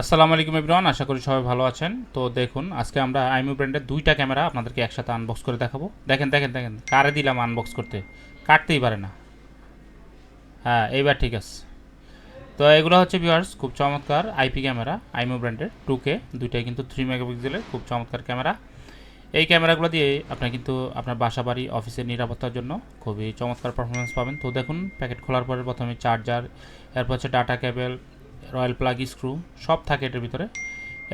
আসসালামু আলাইকুম এভরিওয়ান, আশা করি সবাই ভালো আছেন। তো দেখুন, আজকে আমরা আইমি ব্র্যান্ডের দুইটা ক্যামেরা আপনাদেরকে একসাথে আনবক্স করে দেখাবো। দেখেন দেখেন দেখেন, কারে দিলাম আনবক্স করতে? কাটতেই পারে না। হ্যাঁ এইবার ঠিক আছে। তো এগুলো হচ্ছে ভিউয়ার্স খুব চমৎকার আইপি ক্যামেরা আইমো ব্র্যান্ডের টু কে দুইটাই কিন্তু থ্রি মেগাপিক্সেলের খুব চমৎকার ক্যামেরা। এই ক্যামেরাগুলো দিয়ে আপনার কিন্তু আপনার বাসা বাড়ি অফিসের নিরাপত্তার জন্য খুবই চমৎকার পারফরমেন্স পাবেন। তো দেখুন প্যাকেট খোলার পরে প্রথমে চার্জার এরপর হচ্ছে data cable rawl plug screw, সব থাকে এটার ভিতরে।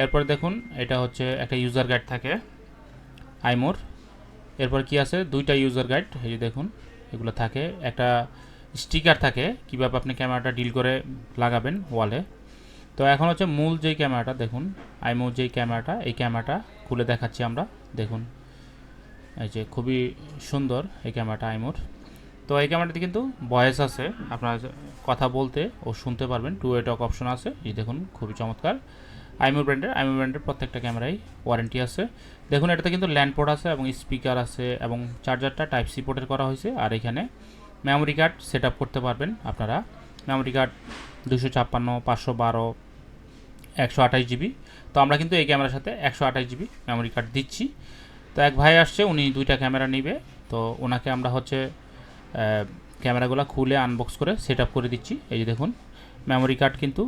এরপরে দেখুন, এটা হচ্ছে একটা ইউজার গাইড থাকে, আইমোর। এরপর কি আছে? দুইটা ইউজার গাইড এই যে দেখুন, এগুলো থাকে। একটা স্টিকার থাকে, কীভাবে আপনি ক্যামেরাটা ডিল করে লাগাবেন ওয়ালে তো এখন হচ্ছে মূল যেই ক্যামেরাটা, দেখুন, আইমোর যেই ক্যামেরাটা, এই ক্যামেরাটা খুলে দেখাচ্ছি আমরা। দেখুন, এই যে খুবই সুন্দর এই ক্যামেরাটা আইমোর। তো এই ক্যামেরাতে কিন্তু ভয়েস আছে। আপনারা কথা বলতে ও শুনতে পারবেন। টু ওয়ে টক অপশন আছে। এই দেখুন, খুবই চমৎকার। আইমো ব্র্যান্ডের আইমো ব্র্যান্ডের প্রত্যেকটা ক্যামেরাই ওয়ারেন্টি আছে। দেখুন, এটাতে কিন্তু ল্যান্ড পোর্ট আছে এবং স্পিকার আছে এবং চার্জারটা টাইপ সি পোর্টের করা হয়েছে। আর এখানে মেমোরি কার্ড সেট করতে পারবেন আপনারা। মেমোরি কার্ড দুশো ছাপ্পান্ন, পাঁচশো বারো, একশো আঠাশ জিবি তো আমরা কিন্তু এই ক্যামেরার সাথে একশো আঠাশ জিবি মেমোরি কার্ড দিচ্ছি। তো এক ভাই আসছে, উনি দুইটা ক্যামেরা নেবে। তো ওনাকে আমরা হচ্ছে ক্যামেরাগুলো খুলে আনবক্স করে সেট করে দিচ্ছি। এই যে দেখুন মেমোরি কার্ড কিন্তু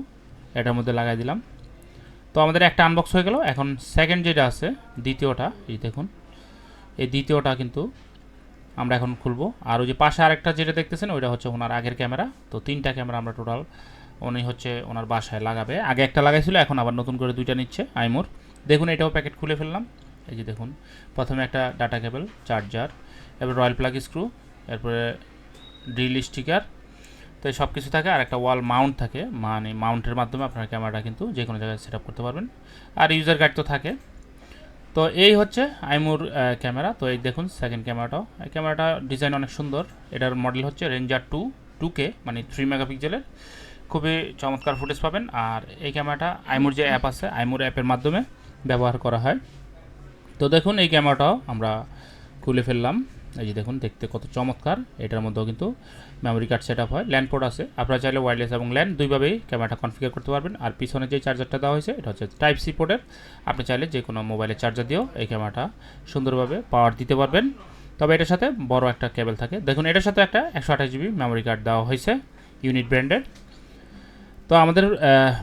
এটার মধ্যে লাগাই দিলাম। তো আমাদের একটা আনবক্স হয়ে গেল। এখন সেকেন্ড যেটা আছে, দ্বিতীয়টা, এই দেখুন, এই দ্বিতীয়টা কিন্তু আমরা এখন খুলবো। আর ওই যে পাশে আরেকটা যেটা দেখতেছেন, ওইটা হচ্ছে ওনার আগের ক্যামেরা। তো তিনটা ক্যামেরা আমরা টোটাল উনি হচ্ছে ওনার বাসায় লাগাবে। আগে একটা লাগাইছিল, এখন আবার নতুন করে দুইটা নিচ্ছে, আইমোর। দেখুন, এটাও প্যাকেট খুলে ফেললাম। এই যে দেখুন, প্রথমে একটা ডাটা কেবল চার্জার এবার রয়্যাল প্লাগ স্ক্রু এরপরে ড্রিল স্টিকার তো সব কিছু থাকে আর একটা ওয়াল মাউন্ট থাকে। মানে মাউন্টের মাধ্যমে আপনার ক্যামেরাটা কিন্তু যে কোনো জায়গায় সেট করতে পারবেন। আর ইউজার গাইড তো থাকে। তো এই হচ্ছে আইমুর ক্যামেরা তো এই দেখুন সেকেন্ড ক্যামেরাটাও এই ক্যামেরাটা ডিজাইন অনেক সুন্দর। এটার মডেল হচ্ছে রেঞ্জার টু টু কে মানে থ্রি মেগাপিক্সেলের খুবই চমৎকার ফুটেজ পাবেন। আর এই ক্যামেরাটা আইমুর যে অ্যাপ আছে, আইমুর অ্যাপের মাধ্যমে ব্যবহার করা হয়। তো দেখুন এই ক্যামেরাটাও আমরা খুলে ফেললাম। এই যে দেখুন, দেখতে কত চমৎকার। এটার মধ্যেও কিন্তু মেমোরি কার্ড সেট আপ হয়। ল্যান্ড পোর্ট আছে। আপনারা চাইলে ওয়্যারলেস এবং ল্যান্ড দুইভাবেই ক্যামেরাটা কনফিগার করতে পারবেন। আর পিছনে যে চার্জারটা দেওয়া হয়েছে, এটা হচ্ছে টাইপ সি পোর্টের আপনি চাইলে যে কোনো মোবাইলের চার্জার দিয়েও এই ক্যামেরাটা সুন্দরভাবে পাওয়ার দিতে পারবেন। তবে এটার সাথে বড় একটা কেবল থাকে। দেখুন, এটার সাথে একটা একশো আঠাশ জিবি মেমোরি কার্ড দেওয়া হয়েছে ইউনিট ব্র্যান্ডের তো আমাদের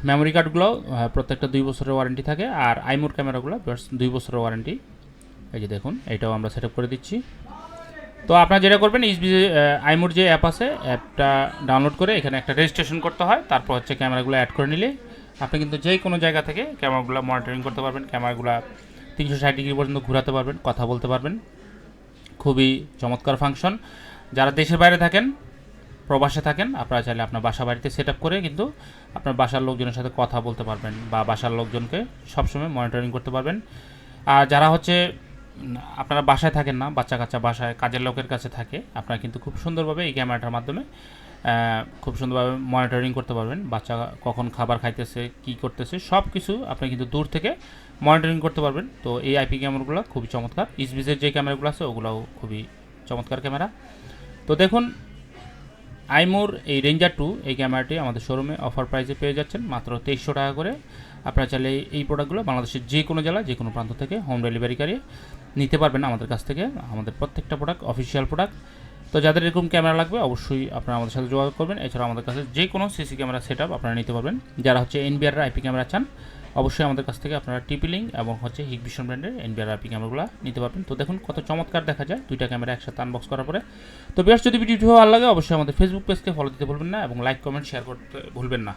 মেমোরি কার্ডগুলো প্রত্যেকটা দুই বছরের ওয়ারেন্টি থাকে। আর আইমোর ক্যামেরাগুলো দুই বছরের ওয়ারেন্টি এই যে দেখুন, এটাও আমরা সেট করে দিচ্ছি। তো আপনারা যেটা করবেন এইচবি আইমোর যে অ্যাপ আছে অ্যাপটা ডাউনলোড করে এখানে একটা রেজিস্ট্রেশন করতে হয়। তারপর হচ্ছে ক্যামেরাগুলো অ্যাড করে নিলে আপনি কিন্তু যে কোনো জায়গা থেকে ক্যামেরাগুলো মনিটরিং করতে পারবেন, ক্যামেরাগুলো তিনশো ষাট ডিগ্রি পর্যন্ত ঘোরাতে পারবেন, কথা বলতে পারবেন। খুবই চমৎকার ফাংশন যারা দেশের বাইরে থাকেন, প্রবাসে থাকেন, আপনারা চাইলে আপনার বাসা বাড়িতে সেট করে কিন্তু আপনার বাসার লোকজনের সাথে কথা বলতে পারবেন বা বাসার লোকজনকে সবসময় মনিটরিং করতে পারবেন। আর যারা হচ্ছে আপনারা বাসায় থাকেন না, বাচ্চা কাচ্চা বাসায়, কাজের লোকের কাছে থাকে। আপনারা কিন্তু খুব সুন্দরভাবে এই ক্যামেরাটার মাধ্যমে খুব সুন্দরভাবে মনিটরিং করতে পারবেন। বাচ্চা কখন খাবার খাইতেছে, কি করতেছে সব কিছু আপনি কিন্তু দূর থেকে মনিটরিং করতে পারবেন। তো এই আইপি ক্যামেরাগুলো খুবই চমৎকার। ইসবিসের যে ক্যামেরাগুলো আছে, ওগুলোও খুবই চমৎকার ক্যামেরা তো দেখুন, আইমোর এই রেঞ্জার টু এই ক্যামেরাটি আমাদের শোরুমে অফার প্রাইসে পেয়ে যাচ্ছেন, মাত্র তেইশশো টাকা করে। আপনারা চাইলে এই প্রোডাক্টগুলো বাংলাদেশের যে কোনো জেলা যে কোনো প্রান্ত থেকে হোম ডেলিভারি কারিয়ে নিতে পারবেন আমাদের কাছ থেকে, আমাদের প্রত্যেকটা প্রোডাক্ট অফিসিয়াল প্রোডাক্ট তো যাদের এরকম ক্যামেরা লাগবে, অবশ্যই আপনারা আমাদের সাথে যোগাযোগ করবেন। এছাড়া আমাদের কাছে যে কোনো সিসি ক্যামেরা সেট আপনারা নিতে পারবেন। যারা হচ্ছে এনবিআর আইপি ক্যামেরা চান, অবশ্যই আমাদের কাছ থেকে আপনারা টিপি লিঙ্ক এবং হচ্ছে হিগভিশন ব্র্যান্ডের এনবিআর আইপি ক্যামেরাগুলো নিতে পারবেন। তো দেখুন কত চমৎকার দেখা যায় দুইটা ক্যামেরা একসাথে আনবক্স করার পরে। তো বেশ যদি ভিডিওটি ভালো লাগে, অবশ্যই আমাদের ফেসবুক পেজকে ফলো দিতে ভুলবেন না এবং লাইক কমেন্ট শেয়ার করতে ভুলবেন না।